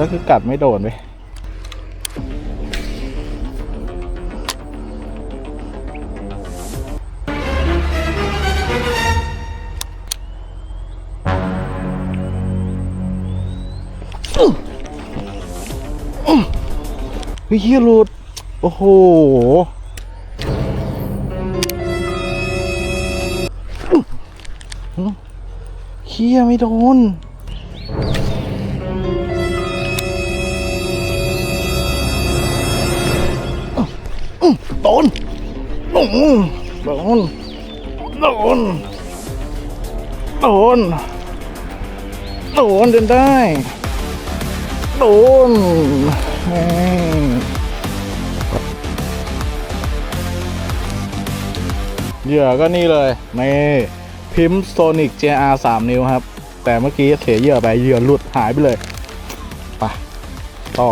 ก็คือกัดไม่โดนไปเฮ้ยเฮียหลุด โอ้โห เฮียไม่โดน โดนโดนโดนโดนโดนโดนจนได้โดนเหยื่อก็นี่เลยนี่พิมพ์โซนิก JR 3 นิ้วครับ แต่เมื่อกี้เสียเหยื่อไปเหยื่อหลุดหายไปเลย ไป ต่อ